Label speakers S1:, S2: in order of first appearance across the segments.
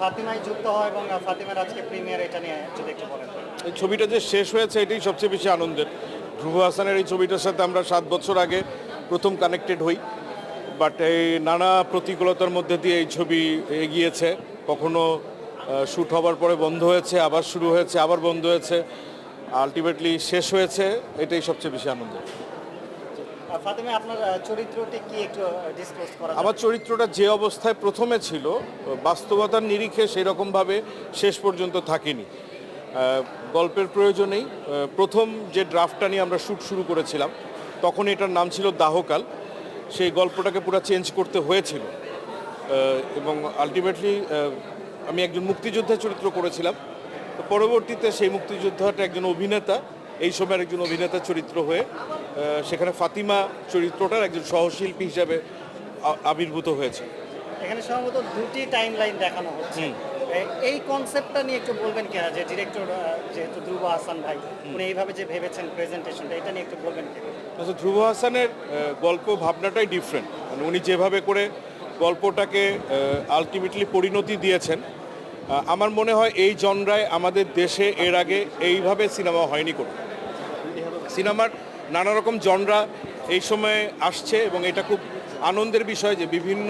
S1: ফাতিমায় যুক্ত হয় এবং ফাতিমার আজকে প্রিমিয়ার এটা নিয়ে যদি একটু বলেন।
S2: এই ছবিটা যে শেষ হয়েছে, এটাই সবচেয়ে বেশি আনন্দের। ধ্রুব হাসানের এই ছবিটার সাথে আমরা সাত বছর আগে প্রথম কানেক্টেড হই। বাট এই নানা প্রতিকূলতার মধ্যে দিয়ে এই ছবি এগিয়েছে। কখনো শ্যুট হবার পরে বন্ধ হয়েছে, আবার শুরু হয়েছে, আবার বন্ধ হয়েছে। আলটিমেটলি শেষ হয়েছে, এটাই সবচেয়ে বেশি আনন্দের।
S1: ফাতিমা, আপনার চরিত্রটি কি একটু ডিসক্লোজ করা
S2: আমার চরিত্রটা যে অবস্থায় প্রথমে ছিল, বাস্তবতার নিরিখে সেই রকমভাবে শেষ পর্যন্ত থাকেনি। গল্পের প্রয়োজনেই প্রথম যে ড্রাফটটা নিয়ে আমরা শ্যুট শুরু করেছিলাম, তখন এটার নাম ছিল দাহকাল। সেই গল্পটাকে পুরো চেঞ্জ করতে হয়েছিল। এবং আলটিমেটলি আমি একজন মুক্তিযোদ্ধার চরিত্র করেছিলাম। তো পরবর্তীতে সেই মুক্তিযোদ্ধাটা একজন অভিনেতা, এই সময়ের একজন অভিনেতা চরিত্র হয়ে সেখানে ফাতিমা চরিত্রটার একজন সহশিল্পী হিসাবে আবির্ভূত হয়েছে।
S1: এখানে সম্ভবত দুটি টাইম লাইন দেখানো হচ্ছে। এই কনসেপ্টটা নিয়ে একটু বলবেন কিনা? যে ডিরেক্টর যেহেতু ধ্রুব হাসান ভাই উনি এইভাবে যে ভেবেছেন প্রেজেন্টেশনটা এটা নিয়ে একটু বলবেন কিনা?
S2: আচ্ছা ধ্রুব হাসানের গল্প ভাবনাটাই ডিফারেন্ট মানে উনি যেভাবে করে গল্পটাকে আলটিমেটলি পরিণতি দিয়েছেন আমার মনে হয় এই জনরায় আমাদের দেশে এর আগে এইভাবে সিনেমা হয়নি কোনো। সিনেমার নানা রকম জনরা এই সময়ে আসছে এবং এটা খুব আনন্দের বিষয় যে বিভিন্ন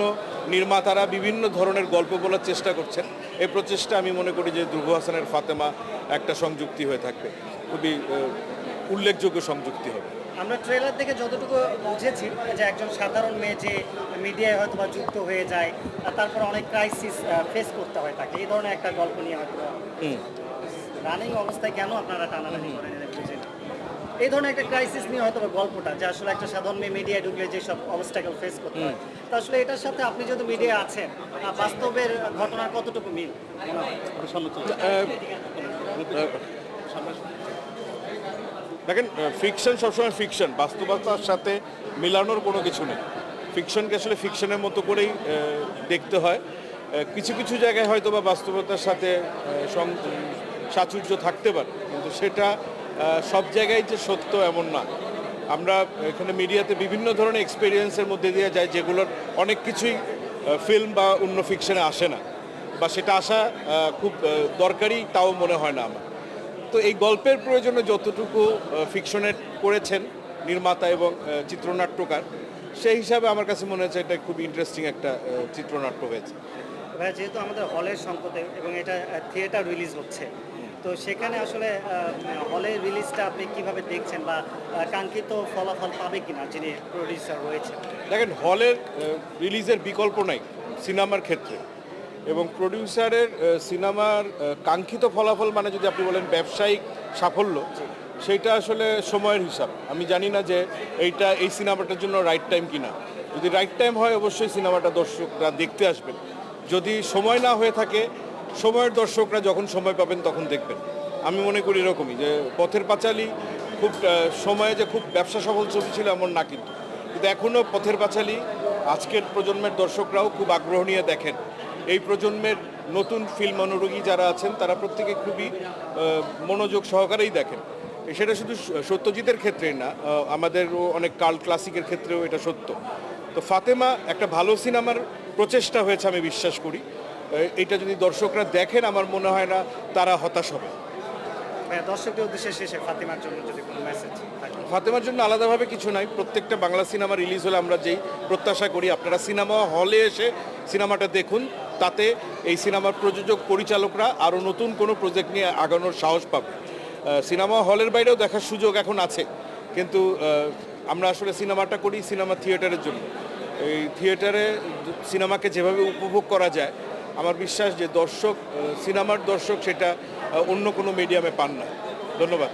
S2: নির্মাতারা বিভিন্ন ধরনের গল্প বলার চেষ্টা করছেন এই প্রচেষ্টা আমি মনে করি যে ধ্রুব হাসানের ফাতেমা একটা সংযুক্তি হয়ে থাকবে খুবই উল্লেখযোগ্য সংযুক্তি হবে
S1: আমরা ট্রেলার দেখে যতটুকু বুঝেছি যে একজন সাধারণ মেয়ে যে মিডিয়ায় হয়তো বা যুক্ত হয়ে যায় আর তারপর অনেক ক্রাইসিস ফেস করতে হয় তাকে এই ধরনের একটা গল্প নিয়ে হয়তো
S2: হুম।
S1: রানিং অবস্থায় কেন আপনারা টানাটানি করেন। এই ধরনের একটা ক্রাইসিস নিয়ে হয়তো বা গল্পটা যে আসলে একটা সাধারণ মেয়ে মিডিয়ায় ঢুকলে যেসব অবস্টাকেল ফেস করতে হয়। তা আসলে এটার সাথে আপনি যদি মিডিয়া আছেন বাস্তবের ঘটনার কতটুকু মিল?
S2: দেখেন ফিকশন সবসময় ফিকশন বাস্তবতার সাথে মিলানোর কোনো কিছু নেই। ফিকশনকে আসলে ফিকশনের মতো করেই দেখতে হয়। কিছু কিছু জায়গায় হয়তো বা বাস্তবতার সাথে সাচুর্য থাকতে পারে। কিন্তু সেটা সব জায়গায় যে সত্য এমন না। আমরা এখানে মিডিয়াতে বিভিন্ন ধরনের এক্সপিরিয়েন্সের মধ্যে দিয়ে যাই, যেগুলোর অনেক কিছুই ফিল্ম বা অন্য ফিকশনে আসে না। বা সেটা আসা খুব দরকারি, তাও মনে হয় না আমার। তো এই গল্পের প্রয়োজনে যতটুকু ফিকশনের করেছেন নির্মাতা এবং চিত্রনাট্যকার, সেই হিসাবে আমার কাছে মনে হচ্ছে এটা খুব ইন্টারেস্টিং একটা চিত্রনাট্য হয়েছে।
S1: ভাই যেহেতু আমাদের হলের সংকটে এবং এটা থিয়েটার রিলিজ হচ্ছে তো সেখানে আসলে হলের রিলিজটা আপনি কীভাবে দেখছেন বা কাঙ্ক্ষিত ফলাফল পাবে কিনা যিনি প্রডিউসার রয়েছেন?
S2: দেখেন হলের রিলিজের বিকল্প নাই সিনেমার ক্ষেত্রে। এবং প্রডিউসারের সিনেমার কাঙ্ক্ষিত ফলাফল মানে যদি আপনি বলেন ব্যবসায়িক সাফল্য সেটা আসলে সময়ের হিসাব। আমি জানি না যে এইটা এই সিনেমাটার জন্য রাইট টাইম কিনা। যদি রাইট টাইম হয় অবশ্যই সিনেমাটা দর্শকরা দেখতে আসবেন। যদি সময় না হয়ে থাকে সময়ের দর্শকরা যখন সময় পাবেন তখন দেখবেন। আমি মনে করি এরকমই যে পথের পাঁচালী খুব সময়ে যে খুব ব্যবসা সফল ছবি ছিল এমন না কিন্তু। কিন্তু এখনও পথের পাঁচালী আজকের প্রজন্মের দর্শকরাও খুব আগ্রহ নিয়ে দেখেন। এই প্রজন্মের নতুন ফিল্ম অনুরোগী যারা আছেন তারা প্রত্যেকে খুবই মনোযোগ সহকারেই দেখেন। সেটা শুধু সত্যজিতের ক্ষেত্রেই না আহ, আমাদেরও অনেক কাল ক্লাসিকের ক্ষেত্রেও এটা সত্য। তো ফাতেমা একটা ভালো সিনেমার প্রচেষ্টা হয়েছে আমি বিশ্বাস করি। এটা যদি দর্শকরা দেখেন আমার মনে হয় না তারা হতাশ হবে।
S1: দর্শকদের উদ্দেশ্যে শেষে ফাতিমার জন্য যদি কোনো মেসেজ
S2: ফাতেমার জন্য আলাদাভাবে কিছু নাই। প্রত্যেকটা বাংলা সিনেমা রিলিজ হলে আমরা যেই প্রত্যাশা করি আপনারা সিনেমা হলে এসে সিনেমাটা দেখুন। তাতে এই সিনেমার প্রযোজক পরিচালকরা আরও নতুন কোনো প্রজেক্ট নিয়ে আগানোর সাহস পাবে। সিনেমা হলের বাইরেও দেখার সুযোগ এখন আছে। কিন্তু আমরা আসলে সিনেমাটা করি সিনেমা থিয়েটারের জন্য। এই থিয়েটারে সিনেমাকে যেভাবে উপভোগ করা যায় আমার বিশ্বাস যে দর্শক সিনেমার দর্শক সেটা অন্য কোনো মিডিয়ামে পান না। ধন্যবাদ।